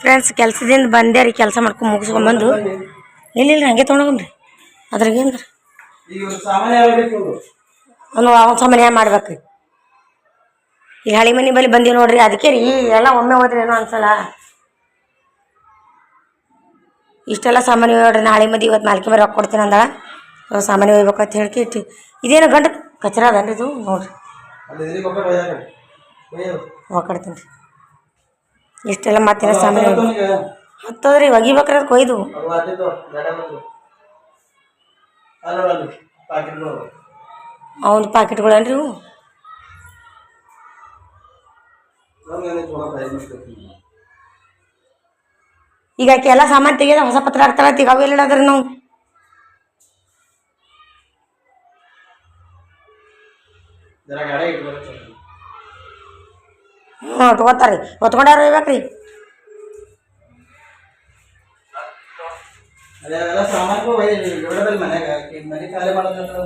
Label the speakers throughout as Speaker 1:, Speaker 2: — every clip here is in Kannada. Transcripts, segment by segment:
Speaker 1: ಫ್ರೆಂಡ್ಸ್ ಕೆಲಸದಿಂದ ಬಂದೇ ರೀ ಕೆಲಸ ಮಾಡ್ಕೊಂಡು ಮುಗಿಸ್ಕೊಂಬಂದು. ಇಲ್ಲ ಇಲ್ಲ ಹಂಗೆ ತೊಗೊಂಡ್ರಿ ಅದ್ರಾಗೇನ್ರಿ
Speaker 2: ಈಗ ಒಂದು ಸಾಮಾನ್ಯ.
Speaker 1: ಅವನು ಅವನ ಮಾಡ್ಬೇಕು ರೀ ಈ ಹಳಿ ಮನೆ ಬಳಿ ಬಂದಿವಿ ನೋಡ್ರಿ ಅದಕ್ಕೆ ರೀ ಎಲ್ಲ ಒಮ್ಮೆ ಹೋದ್ರಿ ಏನೋ ಅನ್ಸಲ್ಲ. ಇಷ್ಟೆಲ್ಲ ಸಾಮಾನ್ಯ ನೋಡ್ರಿ ನಾಳೆ ಮದಿ ಇವತ್ತು ನಾಲ್ಕು ಮೇಲೆ ರೊಕ್ಕ ಕೊಡ್ತೀನಿ ಅಂದಾಳ. ಸಾಮಾನ್ಯ ಹೋಗ್ಬೇಕು ಅಂತ ಹೇಳ್ಕೆ ಇಟ್ಟು ಇದೇನು ಗಂಟು ಕಚರ ಅದನ್ರಿ ಇದು? ನೋಡ್ರಿ. ಹೋಗ್ಕೊಡ್ತೀನಿ ರೀ. ಇಷ್ಟೆಲ್ಲ ಮಾತಿನ
Speaker 2: ಹತ್ತೊಂಬತ್ತೊಂದಿಗೆ
Speaker 1: ಹತ್ತದ್ರಿ ಒಗಿಬೇಕ್ರಿ ಕೊಯ್ದು. ಅವನ ಪಾಕೆಟ್ಗಳೇನ್ರಿ ಇವು. ಈಗ ಆಕೆ ಎಲ್ಲ ಸಾಮಾನು ತೆಗೆದ ಹೊಸ ಪತ್ರ ಹಾಕ್ತಾರ ಈಗ ಅವು ಎಲ್ಲ ಅದ್ರಿ ನಾವು
Speaker 2: ಜರ ಗಾಡಿ ಇಟ್ಕೊಳ್ತಾರೆ.
Speaker 1: ಹ್ಞೂ ತಗೋತಾರ್ರಿ ಹೊತ್ಕೊಂಡಾರ
Speaker 2: ಮಾಡೋದಂದ್ರೆ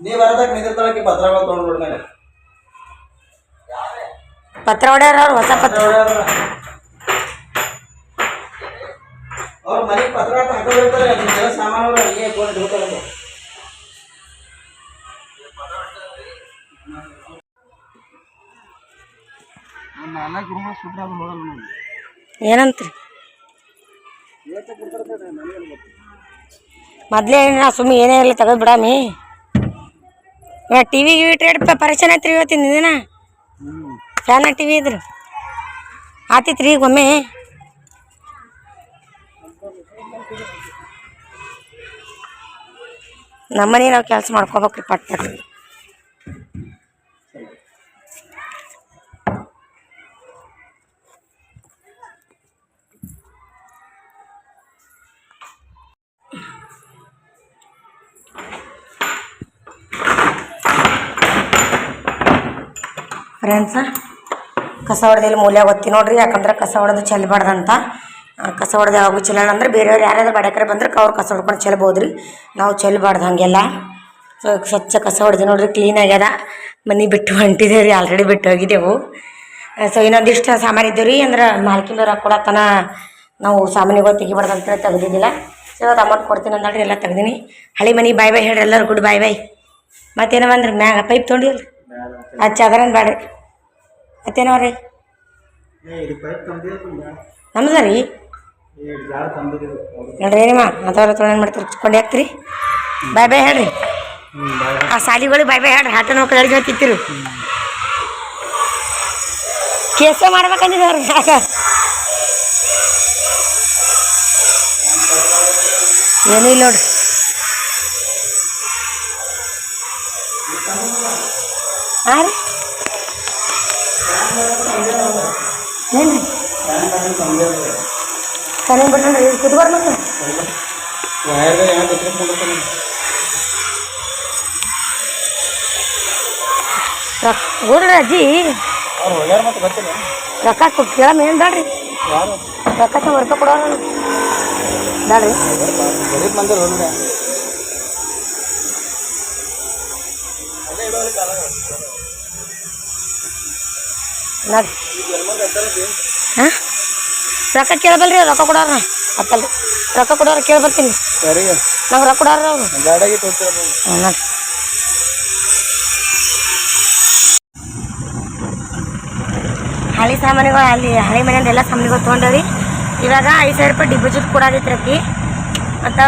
Speaker 2: ನೀ ಬರದಾಗ ನಿಂದಿರ್ತಾಳಕ್ಕೆ ಪತ್ರಗಳು ತೊಗೊಂಡ್ಬಿಡ್ ಮೇಲೆ
Speaker 1: ಪತ್ರ ಹೊಡ್ಯಾರ ಅವ್ರು ಹೊಸ ಪತ್ರ.
Speaker 2: ಅವ್ರ ಮನೆಗೆ ಪತ್ರ ಹಾಕೊಂಡಿರ್ತಾರೆ ನಿಮ್ಗೆಲ್ಲ ಸಾಮಾನುಗಳು ಅಲ್ಲಿಗೆ
Speaker 1: ಏನಂತ್ರಿ? ಮೊದ್ಲೇ ನಾ ಸುಮ್ಮನೆ ಏನೇ ಇರಲಿ ತೆಗೆದು ಬಿಡಾಮಿ. ಟಿ ವಿ ಗಿವಿ ಟ್ರೇಡ್ ಪರಿಚಯ ಐತ್ರಿ ಇವತ್ತಿನ ದಿನ. ಫ್ಯಾನ ಟಿ ವಿ ಇದ್ರು. ಆತಿತ್ರಿ ಈಗ ಒಮ್ಮೆ. ನಮ್ಮನೆ ನಾವು ಕೆಲಸ ಮಾಡ್ಕೋಬೇಕ್ರಿ ಪಟ್ ಪಟ್ ಫ್ರೆಂಡ್ಸ, ಕಸ ಹೊಡೆದಲ್ಲಿ ಮೂಲೆ ಗೊತ್ತಿ ನೋಡ್ರಿ, ಯಾಕಂದ್ರೆ ಕಸ ಹೊಡೆದು ಚೆಲ್ಲಬಾರ್ದಂತ ಕಸ ಹೊಡೆದು ಯಾವಾಗೂ ಚೆಲ್ಲೋಣ ಅಂದ್ರೆ ಬೇರೆಯವ್ರು ಯಾರಾದ್ರೂ ಬಡಕರೆ ಬಂದ್ರೆ ಅವ್ರು ಕಸ ಹೊಡ್ಕೊಂಡು ಚೆಲ್ಬೋದು ರೀ ನಾವು ಚೆಲ್ಲಬಾರ್ದು ಹಾಗೆಲ್ಲ. ಸೊ, ಸ್ವಚ್ಛ ಕಸ ಹೊಡೆದು ನೋಡ್ರಿ ಕ್ಲೀನ್ ಆಗ್ಯದ. ಮನೆ ಬಿಟ್ಟು ಹೊಂಟಿದ್ದೇವೆ ರೀ ಆಲ್ರೆಡಿ ಬಿಟ್ಟು ಹೋಗಿದ್ದೆವು. ಸೊ, ಇನ್ನೊಂದಿಷ್ಟು ಸಾಮಾನು ಇದ್ದೇವೆ ರೀ ಅಂದ್ರೆ ಮಾಲ್ಕಿಂದವ್ರು ಕೊಡತನ ನಾವು ಸಾಮಾನುಗಳು ತೆಗಿಬಾರ್ದು ಅಂತೇಳಿ ತೆಗ್ದಿದ್ದಿಲ್ಲ. ಸೊ, ಇವತ್ತು ಅಮೌಂಟ್ ಕೊಡ್ತೀನಿ ಅಂದಳ್ರಿ, ಎಲ್ಲ ತೆಗ್ದೀನಿ. ಹಳಿ ಮನೆ ಬಾಯ್ ಬಾಯ್ ಹೇಳಿ ಎಲ್ಲರೂ ಗುಡ್ ಬಾಯ್ ಬಾಯ್ ಮತ್ತೇನೋ ಅಂದ್ರೆ ಮ್ಯಾಗ ಪೈಪ್ ತೊಗೊಂಡಿಲ್ಲ ಅದು ಚದರನ್ ಬೇಡ್ರಿ ಮತ್ತೇನೋ ರೀ? ನಮ್ದ ರೀ. ನೋಡ್ರಿ ಏನಿಮ್ಮ ಮತ್ತವ್ರ ತೊಗೊಂಡು ಮಾಡ್ತೀರಿ? ಕೊಂಡಿ ಹಾಕ್ತೀರಿ ಬಾಯ್ ಬಾಯ್ ಹೇಳ್ರಿ. ಆ ಸಾಲಿಗಳಿಗೆ ಬಾಯ್ ಬಾಯ್ ಹೇಳ್ರಿ. ಹಾಟನ ಮಕ್ಕಳು ಅಡಿಗೆ ತಿಂತೀರಿ. ಕೇಸ ಮಾಡ್ಬೇಕಂದಿದ್ದವ್ರಿ ಯಾಕ ಏನೂ ಇಲ್ಲ ನೋಡ್ರಿ. ಹಾಂ ರೀ ಏನು ರೀ ಕನೆ ಬಿಟ್ರಿ ಮತ್ತೆ.
Speaker 2: ಏನೋ ಬಿಚ್ಚಿಟ್ಕೊಂಡಿರ್ತಾನೆ
Speaker 1: ರೊಕ್ಕ ನೋಡ್ರಿ ಅಜ್ಜಿ.
Speaker 2: ಮತ್ತೆ
Speaker 1: ರೊಕ್ಕ ಕೇಳಮ್ಮ ಏನು
Speaker 2: ಯಾರು
Speaker 1: ರೊಕ್ಕ ತುಂಬ ರೂಪಾಯಿ ಕೊಡೋಣ ಬೇಡ್ರಿ.
Speaker 2: ಗರೀಬ್
Speaker 1: ನಾಗ್ ಹಾಂ? ರೊಕ್ಕ ಕೇಳಬಲ್ರಿ ರೊಕ್ಕ ಕೊಡೋರ ಅತ್ತಲ್ರಿ ರೊಕ್ಕ ಕೊಡೋರ ಕೇಳಿ ಬರ್ತೀನಿ ನಂಗೆ ರೊಕ್ಕ ಕೊಡೋರ ಅವರು. ಹಳೆ ಸಾಮಾನುಗಳು ಅಲ್ಲಿ ಹಳಿ ಮನೆಯಿಂದ ಎಲ್ಲ ಸಾಮಾನುಗಳು ತೊಗೊಂಡೇವಿ ಇವಾಗ ಐದು ಸಾವಿರ ರೂಪಾಯಿ ಡಿಪಾಸಿಟ್ ಕೊಡೋದೈತ್ರಿ ಅಕ್ಕಿ ಮತ್ತು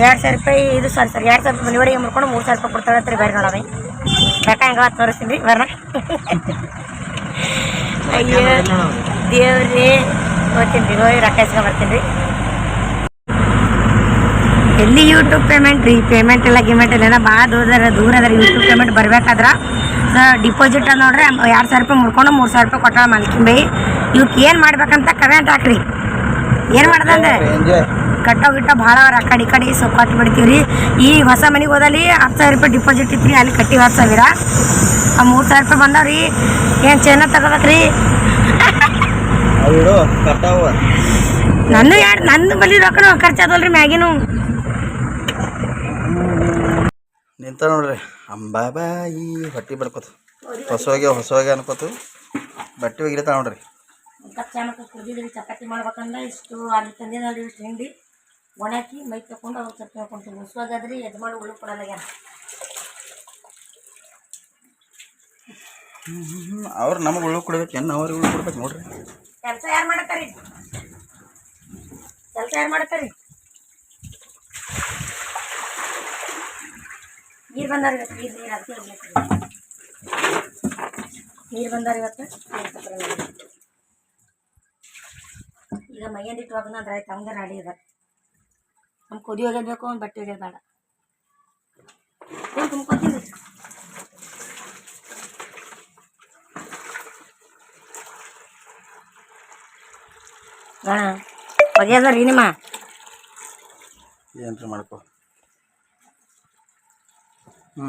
Speaker 1: ಎರಡು ಸಾವಿರ ರೂಪಾಯಿ ಇದು ಸಾರಿ ಸರ್ ಎರಡು ಸಾವಿರ ರೂಪಾಯಿ ಮನೆ ಒಳಗೆ ಮುರ್ಕೊಂಡು ಮೂರು ಸಾವಿರ ರೂಪಾಯಿ ಕೊಡ್ತಾರೆ ಬೇರೆ ನೋಡವಿ ರೊಕ್ಕ ಹೆಂಗ ತೋರಿಸ್ತೀನಿ ರೀ ಬರ್ರ ಅಯ್ಯೋ. ದೇವ್ರಿ ಹೋಗ್ತೀನಿ ರೀ ಹೋಗಿ ರೊಕ್ಕ ಬರ್ತೀನಿ ರೀ. ಎಲ್ಲಿ ಯೂಟ್ಯೂಬ್ ಪೇಮೆಂಟ್ ರೀ? ಪೇಮೆಂಟ್ ಎಲ್ಲ ಗಿಮೆಂಟ್ ಎಲ್ಲ ಭಾಳ ದೂರ ದೂರ ಅದ ಯೂಟ್ಯೂಬ್ ಪೇಮೆಂಟ್ ಬರ್ಬೇಕಾದ್ರೆ ಸೊ ಡಿಪಾಸಿಟ್ ಅದ ನೋಡ್ರಿ ಎರಡು ಸಾವಿರ ರೂಪಾಯಿ ಮುಡ್ಕೊಂಡು ಮೂರು ಸಾವಿರ ರೂಪಾಯಿ ಕೊಟ್ಟಾಳ ಮಾಲ್ಕಿನ್ ಬೈ. ಇವಕ್ಕೆ ಏನು ಮಾಡ್ಬೇಕಂತ ಕಮೆಂಟ್ ಹಾಕ್ರಿ. ಏನು ಮಾಡ್ದಂದ್ರೆ ಕಟ್ಟೋ ಗಿಟ್ಟ ಭಾಳ ಅವ್ರ ಆ ಕಡೆ ಈ ಕಡೆ ಸೊ ಕೊಟ್ಟು ಬಿಡ್ತೀವಿ ರೀ. ಈ ಹೊಸ ಮನೆಗೆ ಹೋದಲ್ಲಿ ಹತ್ತು ಸಾವಿರ ರೂಪಾಯಿ ಡಿಪಾಸಿಟ್ ಇತ್ತು ರೀ ಅಲ್ಲಿ ಕಟ್ಟಿ ಹತ್ತು ಸಾವಿರ. ಆ ಮೂರು ಸಾವಿರ ರೂಪಾಯಿ ಬಂದವ್ರಿ ಏನು ಚೆನ್ನ ತಗೋಬೇಕ್ರಿ ನನ್ನ ಎರಡು ನನ್ನ ಬಲಿ ರೊಕ್ಕನು ಖರ್ಚಾದಲ್ರಿ ಮ್ಯಾಗಿನು.
Speaker 2: ನಿಂತ ನೋಡ್ರಿ ಅಂಬಾಬಾಯಿ ಹೊಟ್ಟಿ ಬಡ್ಕೋತ. ಹೊಸ ಹೋಗಿ ಅನ್ಕೋತು. ಬಟ್ಟೆ ಒಗಿರ್ತಾಳ ನೋಡ್ರಿ.
Speaker 1: ಚಪಾತಿ ಮಾಡ್ಬೇಕಂದ್ರೆ ಇಷ್ಟು ಅಲ್ಲಿ ತಂದಿನಲ್ರಿ ಇಷ್ಟು ಹಿಂಡಿ. ಒಣಾಕಿ ಮೈ ತಕೊಂಡು ಅವ್ರು ಚಪಾತಿ ಮಾಡ್ಕೊಂತೀವಿ. ಉಸ್ವಾಗಾದ್ರಿ ಮಾಡಿ ಉಳ್ಳು ಕೊಡಲ್ಲ
Speaker 2: ಅವ್ರು ನಮಗೆ ಉಳ್ಳು ಕೊಡ್ಬೇಕು ಏನು ಅವ್ರಿಗೆ ಉಳ್ಳು ಕೊಡ್ಬೇಕು ನೋಡ್ರಿ.
Speaker 1: ಕೆಲಸ ಯಾರು ಮಾಡತ್ತಾರಿ ಕೆಲಸ ಯಾರು ಮಾಡತ್ತಾರಿ ನೀರು ಬಂದಾರ ಇವತ್ತು ನೀರು ನೀರು ಹಾಕಿ ಹೋಗ್ಬೇಕು. ನೀರು ಬಂದಾರ ಇವತ್ತು ತಗೊಂಡ್ ಈಗ ಮೈಯಂದಿಟ್ಟು ಹೋಗೋಣ ಅಂದ್ರೆ ಆಯ್ತು ಹಂಗೆ ನಾಡಿ ಅದ. ನಮ್ಮ ಕುದಿ ಹೋಗ್ಯದ ಬೇಕು ಒಂದು ಬಟ್ಟೆ ಒಗ್ಯೋದು ಬೇಡ ಏನು ಹಾಂ ಒಗ್ಯದ ರೀ ನಿಮ್ಮ?
Speaker 2: ಏನ್ರಿ ಮಾಡ್ಕೊ? ಹ್ಞೂ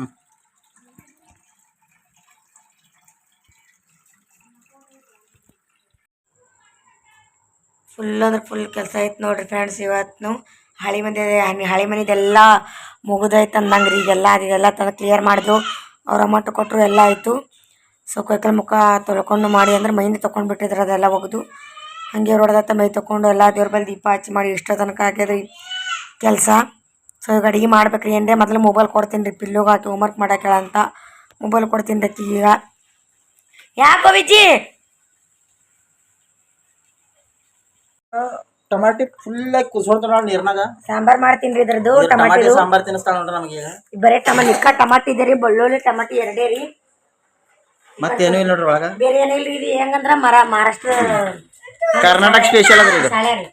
Speaker 1: ಫುಲ್ ಅಂದ್ರೆ ಫುಲ್ ಕೆಲಸ ಐತೆ ನೋಡ್ರಿ ಫ್ರೆಂಡ್ಸ್ ಇವತ್ತು ಹಳೆ ಮನೆ ಹಳೆ ಮನೆದೆಲ್ಲ ಮುಗಿದೈತೆ ಅಂದಂಗೆ ರೀ ಈಗೆಲ್ಲ ಅದೆಲ್ಲ ತಂದು ಕ್ಲಿಯರ್ ಮಾಡಿದ್ರು ಅವ್ರ ಅಮೌಂಟ್ ಕೊಟ್ಟರು ಎಲ್ಲ ಆಯಿತು. ಸೊ ಕೈಕಲ್ ಮುಖ ತೊಳ್ಕೊಂಡು ಮಾಡಿ ಅಂದ್ರೆ ಮೈಂದ ತೊಗೊಂಡು ಬಿಟ್ಟಿದ್ರು ಅದೆಲ್ಲ ಒಗೆದು. ಹಾಗೆ ಹೊಡೆದತ್ತ ಮೈ ತೊಗೊಂಡು ಎಲ್ಲ ದೇವ್ರ ಬಲ್ಲಿ ದೀಪ ಹಚ್ಚಿ ಮಾಡಿ ಇಷ್ಟೋ ತನಕ ಆಗ್ಯದ್ರಿ ಕೆಲಸ. ಸೊ ಈಗ ಅಡುಗೆ ಮಾಡ್ಬೇಕ್ರಿ. ಏನ್ರಿ ಮೊದಲು ಮೊಬೈಲ್ ಕೊಡ್ತೀನಿ ರೀ. ಪಿಲ್ಲುಗೆ ಹಾಕಿ ಹೋಮ್ವರ್ಕ್ ಮಾಡಕ್ಕೆ ಅಂತ ಮೊಬೈಲ್ ಕೊಡ್ತೀನಿ ರೀ ಈಗ. ಯಾಕೋ ವಿಜಿ
Speaker 2: ಟಮಾಟಿ ಫುಲ್ ಕುಸ್ಕೊಳ್ತಾರ ನೋಡಿ ನೀರ್ನಾಗ.
Speaker 1: ಸಾಂಬಾರ್ ಮಾಡ್ತೀನಿ ರೀ ಇದ್ರದ್ದು
Speaker 2: ಟಮಾಟಿ ಸಾಂಬಾರ್ ತಿನ್ನಿಸ್ತಾಳ ನೋಡ್ರಿ ನಮಗೆ ಈಗ.
Speaker 1: ಬರೇ ಟಮಾಟಿ ಇಕ್ಕ ಟಮಾಟಿ ಇದೆ ರೀ ಬೆಳ್ಳುಳ್ಳಿ ಟಮಾಟಿ ಎರಡೇ ರೀ.
Speaker 2: ಮತ್ತೇನು ಇಲ್ಲ ನೋಡ್ರಿ ಒಳಗ?
Speaker 1: ಬೇರೆ ಏನಿಲ್ರಿ ಇದು ಹೆಂಗಂದ್ರ ಮರ ಮಹಾರಾಷ್ಟ್ರ
Speaker 2: ಕರ್ನಾಟಕ ಸ್ಪೆಷಲ್ ಅದ್ರಿ ಇದು.
Speaker 1: ಸಾಳ್ಯ ರೀ.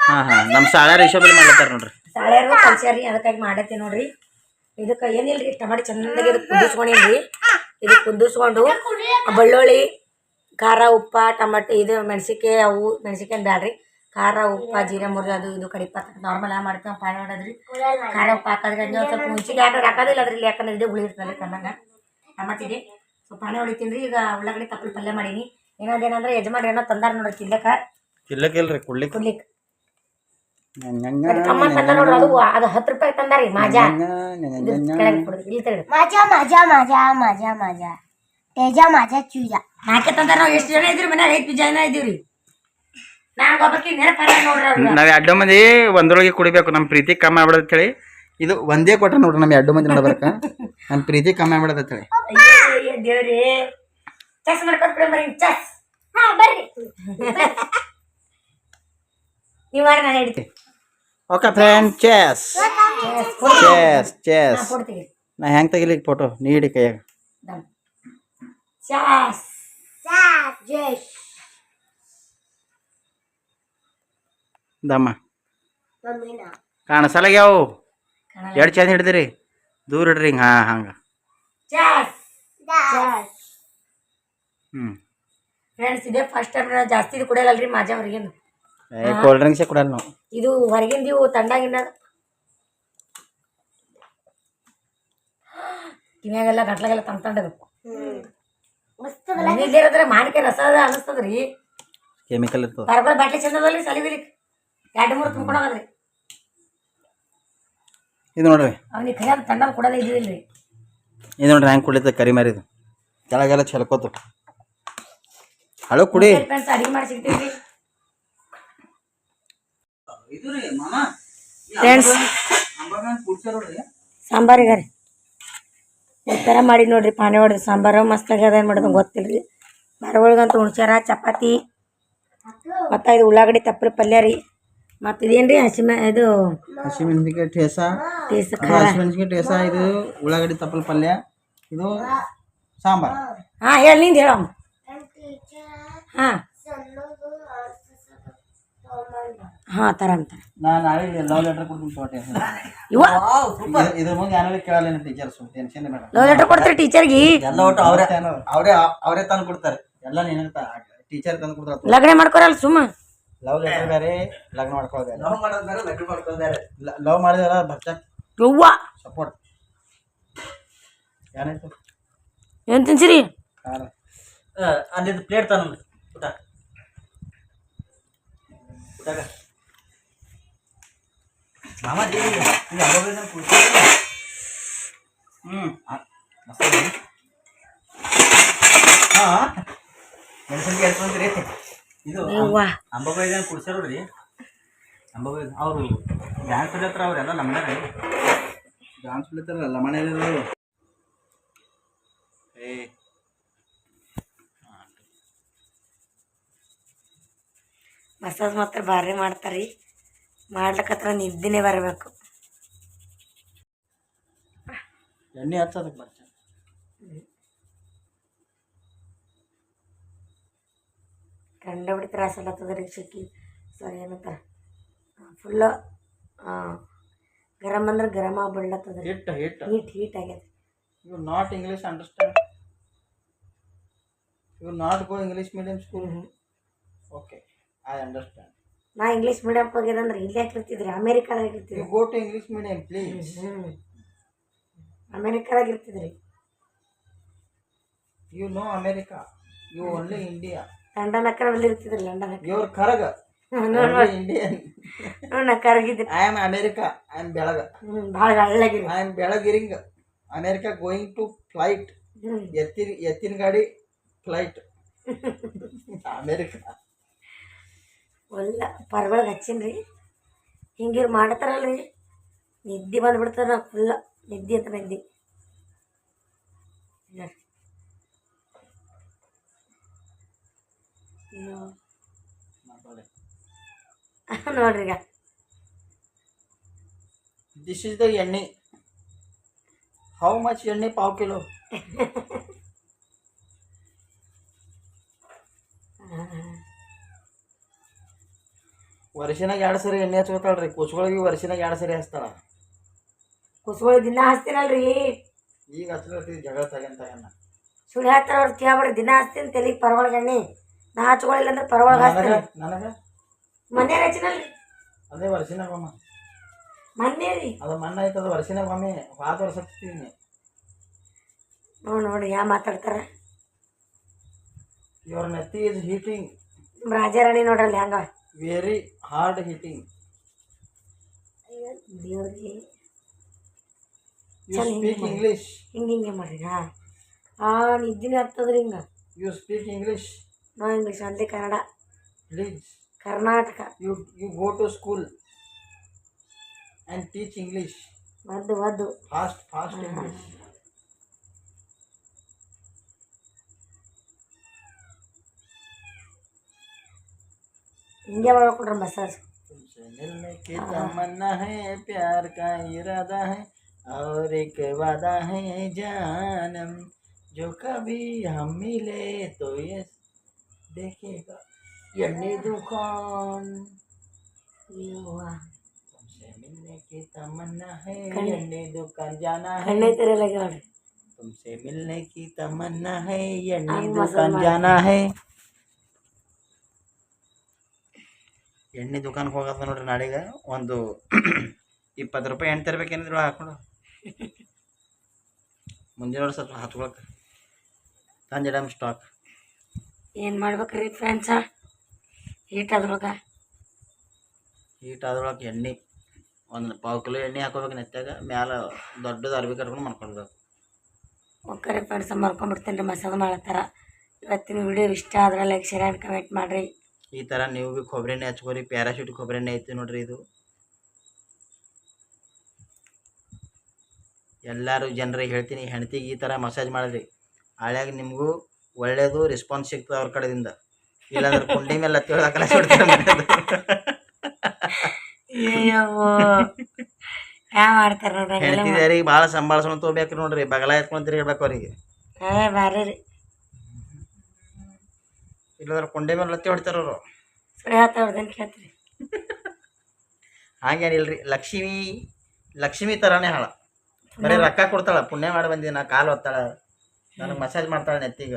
Speaker 2: ಹಾ ಹಾಂ ನಮ್ಮ ಸಾಳ್ಯಾರ ಇಶೋಬಲ್ಲಿ ಮಾಡ್ತಾರ ನೋಡ್ರಿ.
Speaker 1: ಸಾಳ್ಯಾರು ಕಲ್ಸ್ಯಾರ ಅದಕ್ಕಾಗಿ ಮಾಡತ್ತೆ ನೋಡ್ರಿ. ಇದಕ್ಕೆ ಏನಿಲ್ರಿ ಟಮಾಟಿ ಚಂದಾಗಿ ಇದಕ್ಕೆ ಇದು ಇದಕ್ಕೆ ಕುದಿಸ್ಕೊಂಡು ಬೆಳ್ಳುಳ್ಳಿ ಖಾರ ಉಪ್ಪ ಟಮಾಟಿ ಇದು ಮೆಣಸಿಕೆ ಅವು ಮೆಣಸಿಕಾಯಿ ಬ್ಯಾಡ್ರಿ. ಖಾರ ಉಪ್ಪ ಜೀರಾ ಮುರಿ ಅದು ಇದು ಕಡೆ ಇಪ್ಪತ್ತು ನಾರ್ಮಲ್ ಆಗಿ ಮಾಡ್ತೀವಿ. ಪಾಯ ಮಾಡೋದ್ರಿ ಖಾರ ಉಪ್ಪು ಹಾಕಿದ್ರೆ ಅದನ್ನ ಸ್ವಲ್ಪ ಮುಂಚಿಗೆ ಹಾಕೋದು ಹಾಕೋದಿಲ್ಲ ಅದ್ರಲ್ಲಿ ಯಾಕಂದ್ರೆ ಇದೇ ಹುಳಿ ಇರ್ತಲ್ಲ ಕಣ್ಣಾಗ. ಟಮಾಟಿಗೆ ಸೊ ಪಾನಿ ರೀ ಈಗ ಉಳ್ಳಾಗಡ್ಡಿ ತಪ್ಪಲು ಪಲ್ಯ ಮಾಡೀನಿ. ಏನೋ ಏನಂದ್ರೆ ಯಜಮಾನ್ರಿ ಏನೋ ತಂದಾರ ನೋಡ್ರಿ ತಿನ್ಲಕ್ಕ.
Speaker 2: ತಿನ್ಲಕ್ಕೆ ಇಲ್ರಿ ಕುಡ್ಲಿಕ್ಕೆ
Speaker 1: ಕುಡ್ಲಿಕ್ಕೆ ಅಮ್ಮ ತಂದ ನೋಡ್ರಿ ಅದು ಅದು ಹತ್ತು ರೂಪಾಯಿ ತಂದಾರಿ ಮಾಜಾ.
Speaker 3: ಮಾಜಾ ಮಾಜಾ ಮಾಜಾ ಮಾಜಾ ಮಾಜಾ. ತೇಜಾ ಮಾಜಾ ಚೂಜಾ.
Speaker 1: ನಾಕೆ ತಂದಾರ ನಾವು? ಎಷ್ಟು ಜನ ಇದ್ರಿ ಮನ್ಯಾಗ? ಐದು ಜನ ಇದೀವ್ರಿ
Speaker 2: ನಾವ್ ಎರಡು ಮಂದಿ ಒಂದ್ರೊಳಗೆ ಕುಡಿಬೇಕು ನಮ್ಮ ಪ್ರೀತಿ ಕಮ್ಮಿ ಆಗ್ಬಿಡತ್ ಹೇಳಿ ಇದು ಒಂದೇ ಕೊಟ್ಟ ನೋಡ್ರಿ ನಮ್ ಎರಡು ಮಂದಿ ನೋಡಬೇಕ ನಮ್ ಪ್ರೀತಿ ಕಮ್ಮಿ ಆಗ್ಬಿಡತ್ ಹೇಳಿ okay friend chess chess
Speaker 1: chess
Speaker 2: ನಾ ಹೆಂಗ್ ತೆಗಿಲಿಕ್ಕೆ ಫೋಟೋ ನೀಡಿ ಕೈಯಾಗ ದಮ್ಮ. ಕಾಣಿಸಲ್ಲ
Speaker 1: ಯಾವ
Speaker 2: ಎರಡು ಚಂದ ಹಿಡಿದ್ರಿ. ದೂರ ಇಡ್ರಿ ಹಿಂಗ ಹಂಗ.
Speaker 3: ಹಂಗೆ
Speaker 2: ಹ್ಮ್.
Speaker 1: ಫ್ರೆಂಡ್ಸ್ ಫಸ್ಟ್ ಟೈಮ್ ಜಾಸ್ತಿ
Speaker 2: ರೀ
Speaker 1: ಇದು ಹೊರಗಿಂದ ಇವು ಗಟ್ಲಾಗೆಲ್ಲ ರಸ ಅನಿಸ್ತದ್ರಿ.
Speaker 2: ಕೆಮಿಕಲ್ ಇರ್ತದೆ
Speaker 1: ಬರ್ಬರ್ ಬಾಟ್ಲಿ ಚಂದದಲ್ಲ ಸಲಿಬಿಲಿಕ್ಕೆ ಎರಡು ಮೂರು
Speaker 2: ಇದು ನೋಡ್ರಿ.
Speaker 1: ಅವ್ನಿಗೆ ಕೈಯಾಗ ತಂಡ ಕೊಡೋದೇ ಇದ್ದಿಲ್ರಿ
Speaker 2: ಇದು ನೋಡ್ರಿ ಹೆಂಗೆ ಕುಡಿತ ಕರಿ ಮಾರಿದು ಕೆಳಗೆಲ್ಲ ಚೆಲ್ಕೋತು. ಹಳು ಕುಡಿ.
Speaker 1: ಫ್ರೆಂಡ್ಸ್ ಅಡಿಗೆ ಮಾಡಿ ಸಿಗ್ತೀವಿ ಫ್ರೆಂಡ್ಸ್ ಸಾಂಬಾರಿಗೆ ರೀ. ಈ ಥರ ಮಾಡಿ ನೋಡ್ರಿ ಪಾನೆ ಹೊಡೆದು ಸಾಂಬಾರು ಮಸ್ತ್ ಆಗ್ಯದ ಏನು ಮಾಡೋದು ಗೊತ್ತಿಲ್ಲ ರೀ ಮರೊಳಗಂತೂ ಹುಣ್ಸ್ಯಾರ ಚಪಾತಿ ಮತ್ತು ಇದು ಉಳ್ಳಾಗಡ್ಡಿ ತಪ್ಪಲು ಪಲ್ಯ ರೀ. ಮತ್ತು ಇದೇನು ರೀ ಹಸಿಮೆ ಇದು
Speaker 2: ಹಸಿಮೆಣಸಿನ್ಕಾಯಿ ಟೇಸಾ
Speaker 1: ಟೇಸ್ಟ್
Speaker 2: ಅದು
Speaker 1: ಖಾರ
Speaker 2: ಹಸಿಮೆಣಸಿನ್ಕಾಯಿ ಟೇಸ ಇದು ಉಳ್ಳಾಗಡ್ಡಿ ತಪ್ಪಲ್ ಪಲ್ಯ. ಇದು ಸಾಂಬಾರ್.
Speaker 1: ಹಾಂ ಹೇಳಿ ನಿಂದು ಹೇಳಮ್ಮ. ಹಾ. ಹಾಂ ಥರ ಅಂತಾರೆ
Speaker 2: ನಾ ನಾಳೆ ಲವ್ ಲೆಟರ್ ಕೊಡ್ತೀನಿ ತೋಟೆ
Speaker 1: ಇವ?
Speaker 2: ಇದ್ರ ಮುಂದೆ ಯಾರು ಕೇಳಲ್ಲ ಟೀಚರ್ಸ್ ಟೆನ್ಷನ್ ಬೇಡ.
Speaker 1: ಲವ್ ಲೆಟರ್ ಕೊಡ್ತಾರೆ ಟೀಚರ್ಗೆ
Speaker 2: ಎಲ್ಲ ಒಟ್ಟು ಅವರೇ ಅವರೇ ಅವರೇ ತಂದು ಕೊಡ್ತಾರೆ. ಎಲ್ಲ ನಿನಗೆ ಟೀಚರ್ ತಂದು ಕೊಡ್ತಾರೆ.
Speaker 1: ಲಗ್ನ ಮಾಡ್ಕೊರಲ್ಲ ಸುಮ್ಮ.
Speaker 2: ಲವ್ ಲೆಟರ್ ಬೇರೆ ಲಗ್ನ ಮಾಡ್ಕೊಳ್ಳೋದು ಬೇರೆ. ಲವ್ ಮಾಡೋದು ಬೇರೆ ಲಗ್ನ ಮಾಡ್ಕೊಳ್ಳೋದು ಬೇರೆ. ಲವ್ ಮಾಡಿದಾರ ಭಕ್ತ
Speaker 1: ಯವ್ವ!
Speaker 2: ಸಪೋರ್ಟ್ ಏನಾಯ್ತು
Speaker 1: ಏನು ತಿನ್ಸಿರಿ?
Speaker 2: ಖಾರ ಅಲ್ಲಿದ್ದು ಪ್ಲೇಟ್ ತಂದು ಊಟ. ಊಟಗ ಮಾಮ ಹ್ಞೂ ಹಾಂ. ಮೆಣಸಿನ್ಕಾಯಿ ಎಡ್ಕೊಂತೀರಿ ಇದು
Speaker 1: ಯವ್ವ
Speaker 2: ಅಂಬಾಬಾಯಿ ಕುಡ್ಸ್ಯಾರ ನೋಡ್ರಿ. ಅಂಬಾಬಾಯಿ ಅವರು ಡ್ಯಾನ್ಸ್ ಹೊಡ್ಯತ್ರ ಅವರೆಲ್ಲ ಲಮಣ ರೀ ಲಮಣ ಏ.
Speaker 1: ಮಸಾಜ್ ಮಾತ್ರ ಭಾರಿ ಮಾಡ್ತಾರೆ. ಮಾಡ್ಲಕತ್ರ ನಿದ್ದಿನೇ ಬರಬೇಕು.
Speaker 2: ಎಣ್ಣೆ ಹಚ್ಚೋದಕ್ಕೆ ಬರ್ತ
Speaker 1: ಕಂಡ ಬಿಟ್ಟು ತ್ರಾಸ ಆಗ್ತದ ರೀ ಶೆಕಿ ಸಾರಿ ಏನಂತ ಫುಲ್ಲ ಗರಮ್ ಅಂದ್ರೆ ಗರಮ ಬೀಳ್ಲತ್ತದ ರೀ.
Speaker 2: ಹಿಟ್ಟು ಹಿಟ್ಟು
Speaker 1: ಹೀಟ್ ಹೀಟ್ ಆಗ್ಯದ.
Speaker 2: You not English understand you not go English medium school okay I understand
Speaker 1: ನಾ ಇಂಗ್ಲೀಷ್ ಮೀಡಿಯಮ್ಗೆ ಹೋಗ್ಯದಂದ್ರೆ ಇಲ್ಲೇ ಇರ್ತಿದ್ರಿ ಅಮೇರಿಕಾದಾಗ
Speaker 2: you
Speaker 1: ಇರ್ತಿದ್ರಿ
Speaker 2: go to English medium
Speaker 1: please ಅಮೇರಿಕಾದಾಗ ಇರ್ತಿದ್ರಿ
Speaker 2: you know America you only India
Speaker 1: London ಅಕ್ಕರಲ್ಲಿ ಇರ್ತಿದ್ರು ಲಂಡನ್ ಅಕ್ಕ
Speaker 2: ಯುವರ್ ಕರಗ. ಇಂಡಿಯನ್
Speaker 1: ನೋಡಿ ಕರಗಿದ್ರಿ
Speaker 2: I am America I am ಬೆಳಗ.
Speaker 1: ಹ್ಞೂ ಭಾಳ ಹಳ್ಳಾಗಿರಿ
Speaker 2: ಐ ಆಮ್ ಬೆಳಗಿರಿಂಗ್. ಅಮೇರಿಕಾ ಗೋಯಿಂಗ್ ಟು ಫ್ಲೈಟ್ ಎತ್ತಿನ ಎತ್ತಿನ ಗಾಡಿ ಫ್ಲೈಟ್ ಅಮೇರಿಕಾ
Speaker 1: ಒಳ್ಳೆ ಪರವಾಗಿ ಹಚ್ಚೀನಿ ರೀ ಹಿಂಗಿರು ರೀ ನಿದ್ದೆ ಬಂದ್ಬಿಡ್ತದ ಫುಲ್ಲ ನಿದ್ದೆ ಅಂತ ನಿದ್ದೆ ನೋಡ್ರಿ. ಈಗ.
Speaker 2: ದಿಸ್ ಇಸ್ ದ ಎಣ್ಣೆ. ಹೌ ಮಚ್ ಎಣ್ಣೆ ಪಾವ್ ಕಿಲೋ? ವರ್ಷನಾಗ ಎರಡು ಸರಿ ಎಣ್ಣೆ ಹಚ್ಕೊತಾಳ್ರಿ ಕುಸುಗಳಿಗೆ ವರ್ಷನಾಗ ಎರಡು ಸರಿ ಹಚ್ತಾಳ
Speaker 1: ಕುಸುಗಳಿಗೆ ದಿನ ಹಚ್ತೀನಲ್ರಿ.
Speaker 2: ಈಗ ಹಚ್ಕೊಳ್ತೀವಿ ಜಗಳ ತಗಂತ
Speaker 1: ಸುಳ್ಳು ಹೇಳ್ತಾರ ಅವ್ರು ಕೇಳ್ಬೇಡ್ರಿ. ದಿನ ಹಚ್ತೀನಿ ತಲೆಗೆ ಪರವಾಗಿ ಎಣ್ಣೆ ನಾ ಹಚ್ಕೊಳ್ಳಿಲ್ಲ ಅಂದ್ರೆ
Speaker 2: ಪರವಾಗಿ
Speaker 1: ಹಚ್ತೀನಿ
Speaker 2: ನನಗ?
Speaker 1: ಮನ್ಯಾಗ ಹಚ್ಚಿನಲ್ರಿ
Speaker 2: ಅದೇ ವರ್ಷನಾಗ ಒಮ್ಮ.
Speaker 1: ಮೊನ್ನೆ ರೀ
Speaker 2: ಅದು ಮಣ್ಣ ಆಯ್ತದ ವರ್ಷನಾಗ ಒಮ್ಮೆ. ವಾದ ವರ್ಷ ಹಚ್ತೀನಿ.
Speaker 1: ನೋಡಿ ನೋಡ್ರಿ ಯಾ ಮಾತಾಡ್ತಾರ.
Speaker 2: ಯುವರ್ ನೆತ್ತಿ ಇಸ್ ಹೀಟಿಂಗ್
Speaker 1: ರಾಜಾರಾಣಿ ನೋಡ್ರಲ್ಲಿ ಹೆಂಗ?
Speaker 2: ವೆರಿ ಹಾರ್ಡ್ ಹೀಟಿಂಗ್
Speaker 1: ದೇವ್ರಿಗೆ.
Speaker 2: You
Speaker 1: speak.
Speaker 2: ಇಂಗ್ಲೀಷ್
Speaker 1: ಹಿಂಗೆ ಹಿಂಗೆ ಮಾಡ್ರಿ? ಹಾಂ ನಿದ್ದಿನೇ ಹತ್ತದ್ರಿ ಹಿಂಗೆ.
Speaker 2: You speak English
Speaker 1: no English ಅಲ್ಲಿ Kannada
Speaker 2: please
Speaker 1: Karnataka
Speaker 2: you you go to school and teach english
Speaker 1: ಒದ್ದು ಒದ್ದು
Speaker 2: fast fast english
Speaker 1: ಹಿಂಗೆ ಮಾಡ್ಕೊಡ್ರಿ ಮಸಾಜ್
Speaker 2: तुमसे मिलने की तमन्ना है प्यार का इरादा है और एक वादा है जानम जो कभी हम मिले तो ये देखेगा यन्नी दुकान तुमसे मिलने की तमन्ना है
Speaker 1: कन्ने-
Speaker 2: यन्नी दुकान जाना है
Speaker 1: ಕಣ್ಣೈತಿರಲ್ಲ ನೋಡ್ರಿ
Speaker 2: तुमसे मिलने की तमन्ना है यन्नी
Speaker 1: हम
Speaker 2: दुकान
Speaker 1: मुसलमान
Speaker 2: जाना है ಎಣ್ಣೆ ದುಕಾನ್ಗೆ ಹೋಗೋದು ನೋಡ್ರಿ ನಾಳೆಗೆ ಒಂದು ಇಪ್ಪತ್ತು ರೂಪಾಯಿ ಎಣ್ಣೆ ತರ್ಬೇಕೇನಿದ್ರು ಹಾಕೊಂಡು ಮುಂದಿನ ವರ್ಷ ಸ್ವಲ್ಪ ಹಚ್ಕೊಳಕ್ಕೆ ತಂದಿಡಮ್ ಸ್ಟಾಕ್
Speaker 1: ಏನು ಮಾಡ್ಬೇಕ್ರಿ ಫ್ರೆಂಡ್ಸ ಹೀಟ್ ಅದ್ರೊಳಗೆ?
Speaker 2: ಹೀಟ್ ಅದ್ರೊಳಗೆ ಎಣ್ಣೆ ಒಂದು ಪಾವು ಕಿಲೋ ಎಣ್ಣೆ ಹಾಕೋಬೇಕು ನೆತ್ತಾಗ ಮ್ಯಾಲ ದೊಡ್ಡದು ಅರ್ಬಿ ಕಟ್ಕೊಂಡು ಮಾಡ್ಕೊಳ್ಬೇಕು.
Speaker 1: ಒಕ್ಕರೆ ಫ್ರೆಂಡ್ಸ್ ಮರ್ಕೊಂಡ್ಬಿಡ್ತೇನೆ ರೀ ಮಸಾಲೆ ಮಾಡತ್ತಾರ. ಇವತ್ತಿನ ವಿಡಿಯೋ ಇಷ್ಟ ಆದ್ರೆ ಲೈಕ್ ಶೇರ್ ಆ್ಯಂಡ್ ಕಮೆಂಟ್ ಮಾಡಿರಿ.
Speaker 2: ಈ ಥರ ನೀವು ಭೀ ಕೊಬ್ಬರಿ ಎಣ್ಣೆ ಹಚ್ಕೋರಿ ಪ್ಯಾರಾಶೂಟ್ ಕೊಬ್ಬರಿ ಎಣ್ಣೆ ಐತಿ ನೋಡ್ರಿ ಇದು. ಎಲ್ಲರೂ ಜನರಿಗೆ ಹೇಳ್ತೀನಿ ಹೆಣ್ತಿಗೆ ಈ ಥರ ಮಸಾಜ್ ಮಾಡಿರಿ. ಹಳ್ಯಾಗ ನಿಮಗೂ ಒಳ್ಳೇದು ರೆಸ್ಪಾನ್ಸ್ ಸಿಗ್ತದೆ ಅವ್ರ ಕಡೆಯಿಂದ. ಇಲ್ಲಾಂದ್ರೆ ಕುಂಡಿ ಮೇಲೆ ಹತ್ತಿ ಹೊಡ್ದಾಗ ಕಲಸಿ ಬಿಡ್ತಾರೆ ಮನ್ಯಾಗ.
Speaker 1: ಅಯ್ಯೋ ಯಾ ಮಾಡ್ತಾರ ನೋಡ್ರಿ
Speaker 2: ಹೆಂಡ್ತಿದಾರಿಗೆ ಭಾಳ ನೋಡ್ರಿ ಬಗಲ ಎತ್ಕೊಂಡು ತಿರುಗಿಡ್ಬೇಕು ಅವ್ರಿಗೆ.
Speaker 1: ಏ ಬಾರಿ ರೀ.
Speaker 2: ಇಲ್ಲಾಂದ್ರೆ ಕುಂಡಿ ಮೇಲೆ ಲತ್ತಿ ಹೊಡಿತಾರ ಅವರು.
Speaker 1: ಕೇಳ್ತೀರಿ
Speaker 2: ಹಾಗೇನಿಲ್ರಿ ಲಕ್ಷ್ಮಿ ಲಕ್ಷ್ಮಿ ತರಾನೇ ಹಾಳ. ಬರೀ ರೊಕ್ಕ ಕೊಡ್ತಾಳ ಪುಣ್ಯ ಮಾಡಿ ಬಂದಿ ನಾ ಕಾಲು ಒತ್ತಾಳ. ನನಗೆ ಮಸಾಜ್ ಮಾಡ್ತಾಳೆ ನೆತ್ತಿಗ.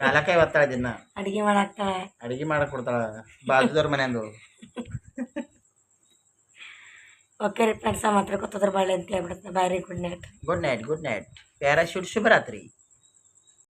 Speaker 2: ಕಾಲಕಾಯಿ ಒತ್ತಾಳೆ ದಿನ.
Speaker 1: ಅಡಿಗೆ ಮಾಡಾಕ್ತಾಳೆ.
Speaker 2: ಅಡಿಗೆ ಮಾಡಕ್ ಕೊಡ್ತಾಳ ಬಾಜುದವ್ರ ಮನೆಯಂದು.
Speaker 1: ಓಕೆ ರೀ ಫ್ರೆಂಡ್ಸ ಮಾತ್ರ ಕೊತ್ತದ್ರ ಬಾಳೆ ಅಂತ ಹೇಳ್ಬಿಡುತ್ತೆ. ಬಾರಿ good night
Speaker 2: good night good night parachute ಶುಭರಾತ್ರಿ.